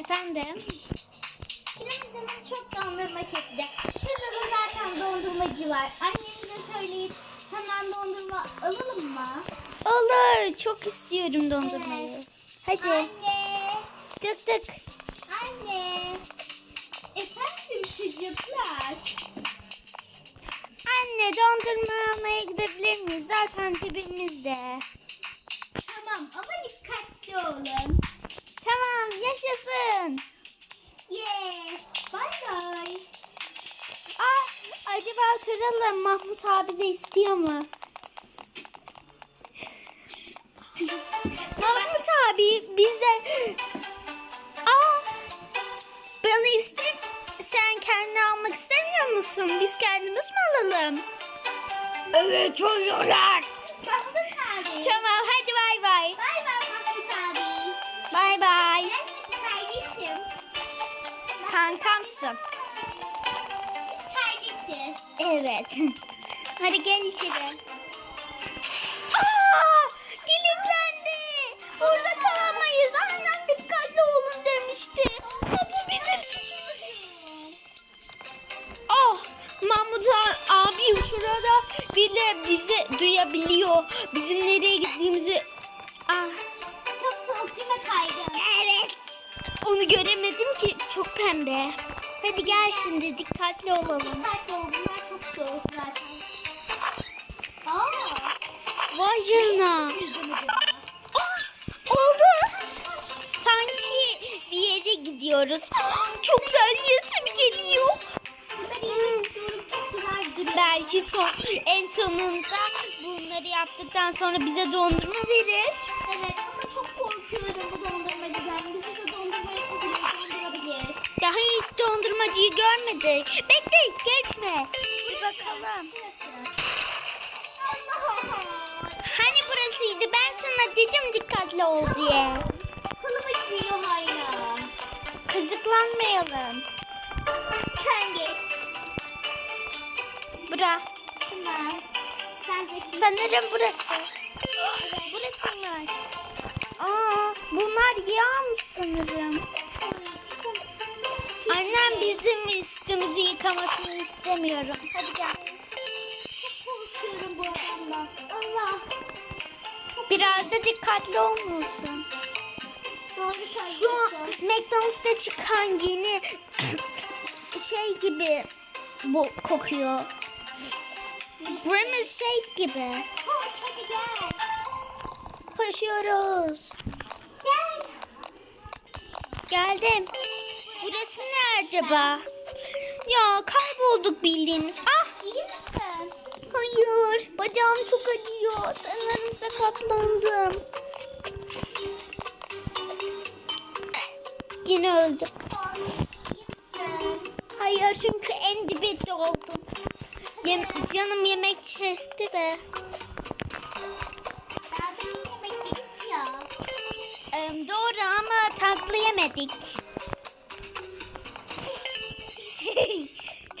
Efendim? Canım çok dondurma çekti. Da zaten dondurmacı var. Annemize söyleyip hemen dondurma alalım mı? Olur. Çok istiyorum dondurmayı. Evet. Hadi. Anne. Tık tık. Anne. Efendim çocuklar. Anne dondurma almaya gidebilir miyiz? Zaten dibimizde. Tamam ama dikkatli olun. Tamam yaşasın. Yeah. Bye bye. Ah, acaba soralım Mahmut abi de istiyor mu? Mahmut abi bize... Aa, bana isteyip sen kendini almak istemiyor musun? Biz kendimiz mi alalım? Evet çocuklar. Bay bay. Kardeşim? Kankamsın. Kardeşiz. Evet. Hadi gel içeri. Aa, kilitlendi. Burada kalamayız. Annem dikkatli olun demişti. Hadi bizi Oh, Mahmut abi şurada bile bizi duyabiliyor. Bizim nereye gittiğimizi... Çok pembe. Hadi gel şimdi dikkatli olalım. Dikkatli ol. Bunlar çok soğuk zaten. Aa. Vay canına. Ah, oldu. Sanki bir yere gidiyoruz. Çok güzel resim geliyor. Belki son, en sonunda bunları yaptıktan sonra bize dondurma verir. Dondurmacıyı görmedik. Bekle geçme. Bir bakalım. Hani burasıydı ben sana dedim dikkatli ol diye. Kolum acıyor hala. Kazıklanmayalım. Sen geç. Bura. Tamam. Sen zeki. Sanırım burası. Burası mı? Aa, bunlar yağ mı sanırım? Annem bizim üstümüzü yıkamasını istemiyorum. Hadi gel. Çok korkuyorum bu adamdan. Allah. Biraz da dikkatli olmalısın. Doğru Şu an. McDonald's'ta çıkan yeni şey gibi bu kokuyor. Grimace shake gibi. Koş hadi gel. Koşuyoruz. Gel. Geldim. Acaba? Ya kaybolduk bildiğimiz. Ah İyi misin? hayır. Bacağım çok acıyor. Sanırım sakatlandım. Yine öldüm. Hayır çünkü en dibinde oldum. Yem- canım yemek çekti de. Yemek ya. Ee, doğru ama tatlı yemedik.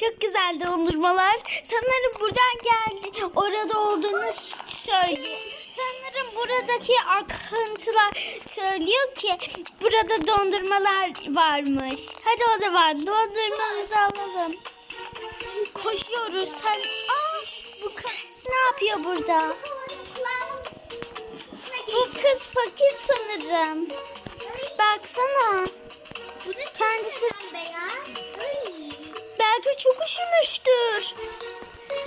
Çok güzel dondurmalar. Sanırım buradan geldi. Orada olduğunu söylüyor. Sanırım buradaki akıntılar söylüyor ki burada dondurmalar varmış. Hadi o zaman dondurmamızı alalım. Koşuyoruz. Sen... Aa, bu kız ne yapıyor burada? Bu kız fakir sanırım. Baksana. Kendisi. Belki çok üşümüştür.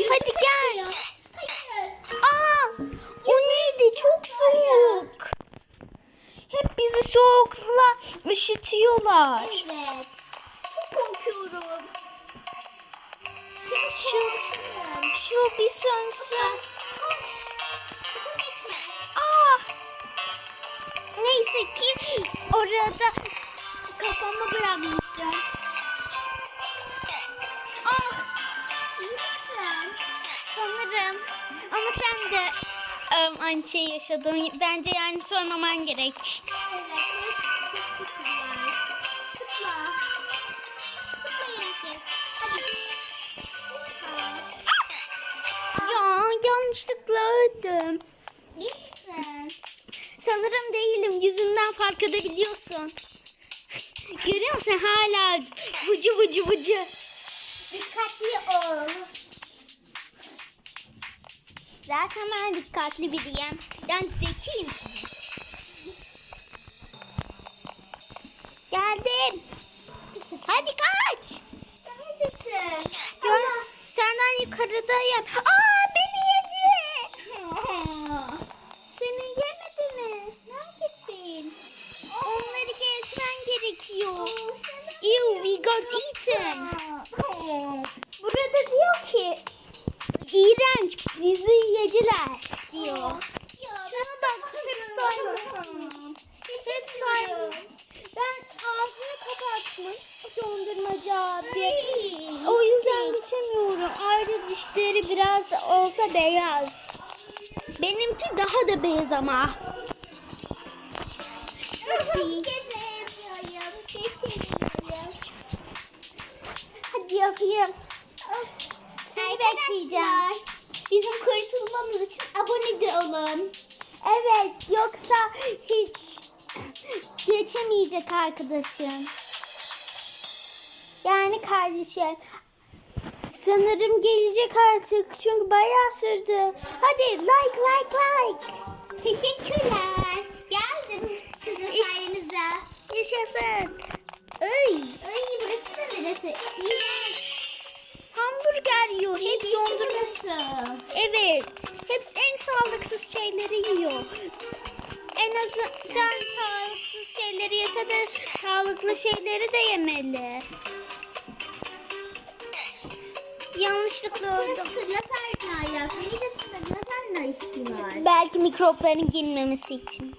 Hadi gel. Aa, o neydi? Çok soğuk. Hep bizi soğukla üşütüyorlar. Evet. Çok korkuyorum. Şu, şu bir sönsün. Ah. Neyse ki orada kafamı bırakmıştım. Sen de um, aynı şeyi yaşadın. Bence yani sormaman gerek. Ya yanlışlıkla öldüm. Misin? Sanırım değilim. Yüzümden fark edebiliyorsun. Görüyor musun hala vıcı vıcı vıcı. Dikkatli ol. Zaten ben dikkatli biriyim. Ben zekiyim. Geldin. Hadi kaç. Neredesin? Gör, senden yukarıdayım. Aa yediler diyor. Şuna bak hep saymış. Hep saymış. Ben ağzını kapatmış dondurmacı abi. O yüzden geçemiyorum. Ayrıca dişleri biraz olsa beyaz. Benimki daha da beyaz ama. Hadi yapayım. Seni bekleyeceğim. Bizim kurtulmamız için abone de olun. Evet yoksa hiç geçemeyecek arkadaşım. Yani kardeşim. Sanırım gelecek artık çünkü bayağı sürdü. Hadi like like like. Teşekkürler. Geldim sizin sayenizde. Yaşasın. Ay, ay burası da neresi? İğrenç. Hamburger yiyor. Hep Midesi dondurma. burası. Evet. Hep en sağlıksız şeyleri yiyor. En azından sağlıksız şeyleri yese de sağlıklı şeyleri de yemeli. Yanlışlıkla öldüm. Burası latarna ya. Latarna istiyorlar. Belki mikropların girmemesi için.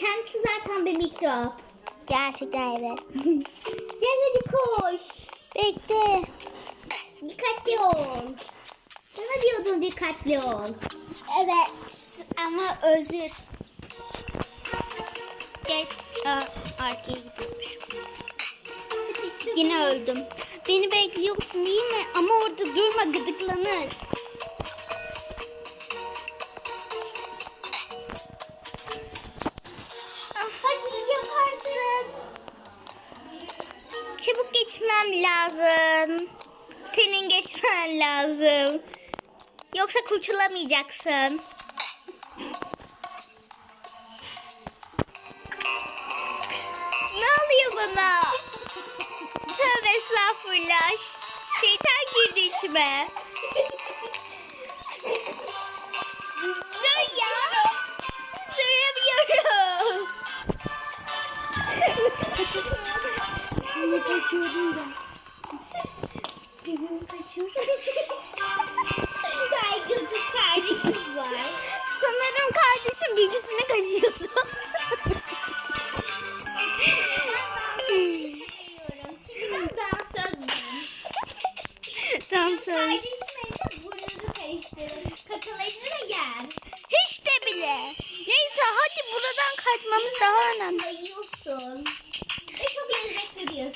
Kendisi zaten bir mikrop. Gerçekten evet. Gel hadi koş. Bekle. Dikkatli ol. Sana diyordum dikkatli ol. Evet ama özür. Gel. Aa, arkaya gidiyormuş. Yine öldüm. Beni bekliyorsun değil mi? Ama orada durma gıdıklanır. Ah, hadi yaparsın. Çabuk geçmem lazım. Senin geçmen lazım. Yoksa kurtulamayacaksın. Ne oluyor bana? Tövbe estağfurullah. Şeytan girdi içime.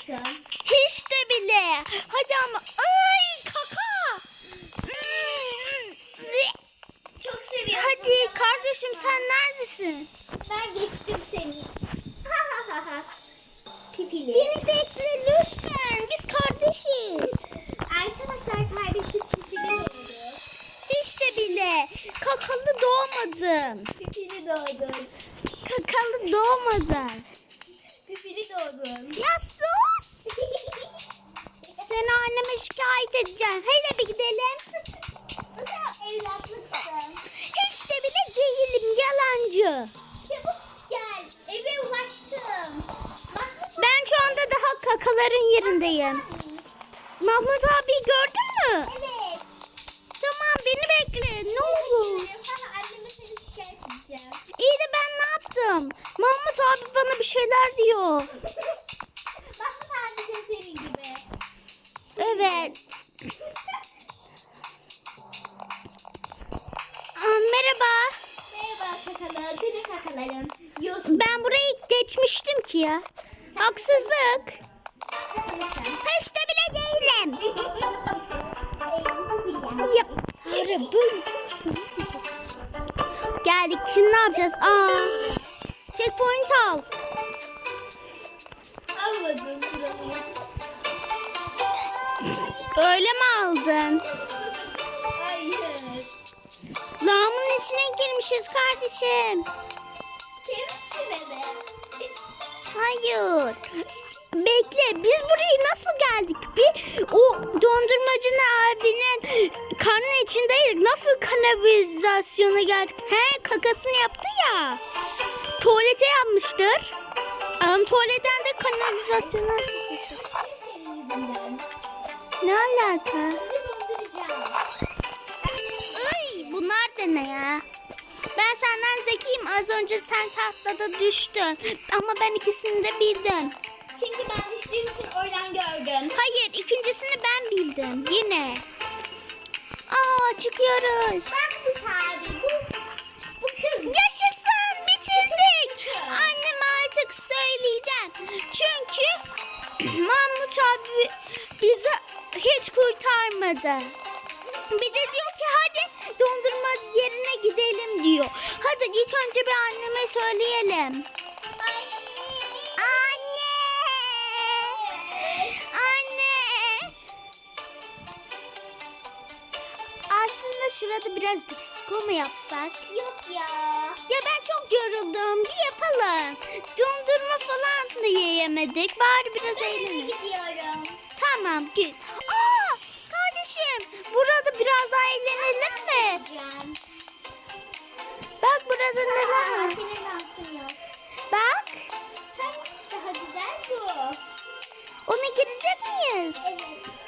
Diyorsun. Hiç de bile. Hadi ama. Ay kaka. Çok seviyorum. Hadi kardeşim sen neredesin? Ben geçtim seni. Pipili. Beni bekle lütfen. Biz kardeşiz. Arkadaşlar kardeşim pipili oldu. Hiç de bile. Kakalı doğmadım. Pipili doğdun. Kakalı doğmadım. Pipili doğdun. Ya sus. Seni anneme şikayet edeceğim. Hele bir gidelim. Bu da evlatlıksın. Hiç de bile değilim yalancı. Çabuk gel. Eve ulaştım. Ben şu anda daha kakaların yerindeyim. Mahmut abi gördün mü? Evet. Tamam beni bekle. Ne oldu? Haha, Anneme seni şikayet edeceğim. İyi de ben ne yaptım? Mahmut abi bana bir şeyler diyor. Bak sadece senin gibi. Evet. Aa, merhaba. Merhaba kakalar. Gülü kakalarım. Yiyorsun. Ben burayı geçmiştim ki ya. Haksızlık. De bile değilim. Ya. Geldik. Şimdi ne yapacağız? Aa. Checkpoint al. Al durduramayayım. Öyle mi aldın? Hayır. Lağımın içine girmişiz kardeşim. Kerim bebe. Hayır. Bekle biz buraya nasıl geldik? Bir o dondurmacının abinin karnı içindeydik. Nasıl kanalizasyona geldik? He kakasını yaptı ya. Tuvalete yapmıştır. Ama tuvaletten de kanalizasyona. Ne alaka? Ay bunlar da ne ya? Ben senden zekiyim. Az önce sen tahtada düştün. Ama ben ikisini de bildim. Çünkü ben düştüğüm için oradan gördüm. Hayır, ikincisini ben bildim. Yine. Aa, çıkıyoruz. Bak bu tabi. Bu söyleyeceğim. Çünkü Mahmut abi bizi hiç kurtarmadı. Bir de diyor ki hadi dondurma yerine gidelim diyor. Hadi ilk önce bir anneme söyleyelim. Anne! Anne! Aslında şurada biraz disco mu yapsak? Yok ya. Ya ben çok yoruldum. Bir yapalım. Dondurma yiyemedik. Bari biraz eğlenelim. gidiyorum. Tamam git. Aa! Kardeşim burada biraz daha eğlenelim mi? Gideceğim. Bak burada neler var. senin dansın yok. Bak. Daha güzel bu? Ona girecek miyiz? Evet.